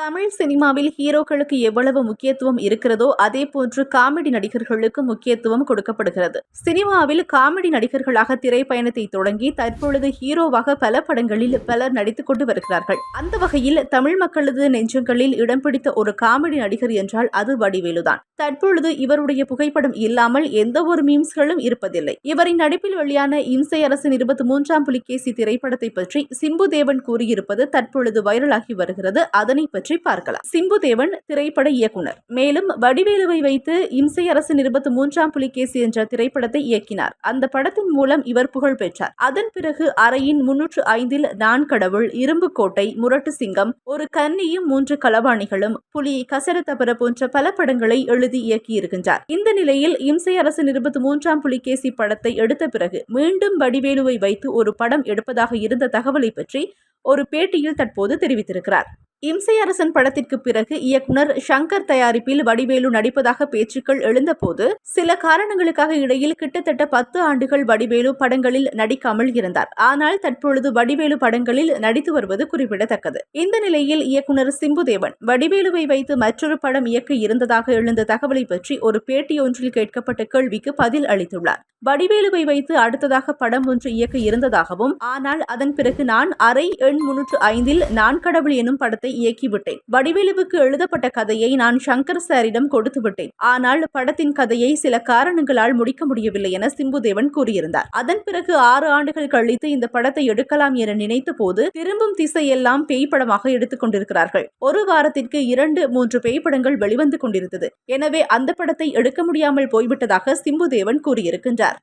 தமிழ் சினிமாவில் ஹீரோக்களுக்கு எவ்வளவு முக்கியத்துவம் இருக்கிறதோ அதே போன்று காமெடி நடிகர்களுக்கு முக்கியத்துவம் கொடுக்கப்படுகிறது. சினிமாவில் காமெடி நடிகர்களாக திரைப்பயணத்தை தொடங்கி தற்பொழுது ஹீரோவாக பல படங்களில் பலர் நடித்துக் கொண்டு வருகிறார்கள். அந்த வகையில் தமிழ் மக்களது நெஞ்சங்களில் இடம் பிடித்த ஒரு காமெடி நடிகர் என்றால் அது வடிவேலுதான். தற்பொழுது இவருடைய புகைப்படம் இல்லாமல் எந்த ஒரு மீம்ஸ்களும் இருப்பதில்லை. இவரின் நடிப்பில் வெளியான இம்சை அரசின் இருபத்தி மூன்றாம் புலிகேசி திரைப்படத்தை பற்றி சிம்பு தேவன் கூறியிருப்பது தற்பொழுது வைரலாகி வருகிறது. அதனை பற்றி பார்க்கலாம். சிம்பு தேவன் திரைப்பட இயக்குனர். மேலும் வடிவேலுவை வைத்து இம்சை அரசின் இருபத்தி மூன்றாம் புலிகேசி என்ற திரைப்படத்தை இயக்கினார். அந்த படத்தின் மூலம் இவர் புகழ் பெற்றார். அதன் பிறகு அறையின் முன்னூற்று ஐந்தில் நான் கடவுள் இரும்பு கோட்டை முரட்டு சிங்கம் ஒரு கன்னியும் மூன்று களவாணிகளும் புலி கசரத்தபர போன்ற பல படங்களை எழுதி இயக்கியிருக்கின்றார். இந்த நிலையில் இம்சை அரசின் இருபத்தி மூன்றாம் புலிகேசி படத்தை எடுத்த பிறகு மீண்டும் வடிவேலுவை வைத்து ஒரு படம் எடுப்பதாக இருந்த தகவலை பற்றி ஒரு பேட்டியில் தற்போது தெரிவித்திருக்கிறார். இம்சை அரசன் படத்திற்கு பிறகு இயக்குனர் ஷங்கர் தயாரிப்பில் வடிவேலு நடிப்பதாக பேச்சுக்கள் எழுந்தபோது சில காரணங்களுக்காக இடையில் கிட்டத்தட்ட பத்து ஆண்டுகள் வடிவேலு படங்களில் நடிக்காமல் இருந்தார். ஆனால் தற்பொழுது வடிவேலு படங்களில் நடித்து வருவது குறிப்பிடத்தக்கது. இந்த நிலையில் இயக்குனர் சிம்புதேவன் வடிவேலுவை வைத்து மற்றொரு படம் இயக்க இருந்ததாக எழுந்த தகவலை பற்றி ஒரு பேட்டி ஒன்றில் கேட்கப்பட்ட கேள்விக்கு பதில் அளித்துள்ளார். வடிவேலுவை வைத்து அடுத்ததாக படம் ஒன்று இயக்க இருந்ததாகவும் ஆனால் அதன் பிறகு நான் அரை எண் முன்னூற்று ஐந்தில் நான் கடவுள் எனும் படத்தை படத்தை இயக்கிவிட்டேன். வடிவேலுவுக்கு எழுதப்பட்ட கதையை நான் சங்கர் சாரிடம் கொடுத்து விட்டேன். ஆனால் படத்தின் கதையை சில காரணங்களால் முடிக்க முடியவில்லை என சிம்புதேவன் கூறியிருந்தார். அதன் பிறகு ஆறு ஆண்டுகள் கழித்து இந்த படத்தை எடுக்கலாம் என நினைத்த போது திரும்பும் திசையெல்லாம் பேய் படமாக எடுத்துக் கொண்டிருக்கிறார்கள். ஒரு வாரத்திற்கு இரண்டு மூன்று பேய் படங்கள் வெளிவந்து கொண்டிருந்தது. எனவே அந்த படத்தை எடுக்க முடியாமல் போய்விட்டதாக சிம்புதேவன் கூறியிருக்கின்றார்.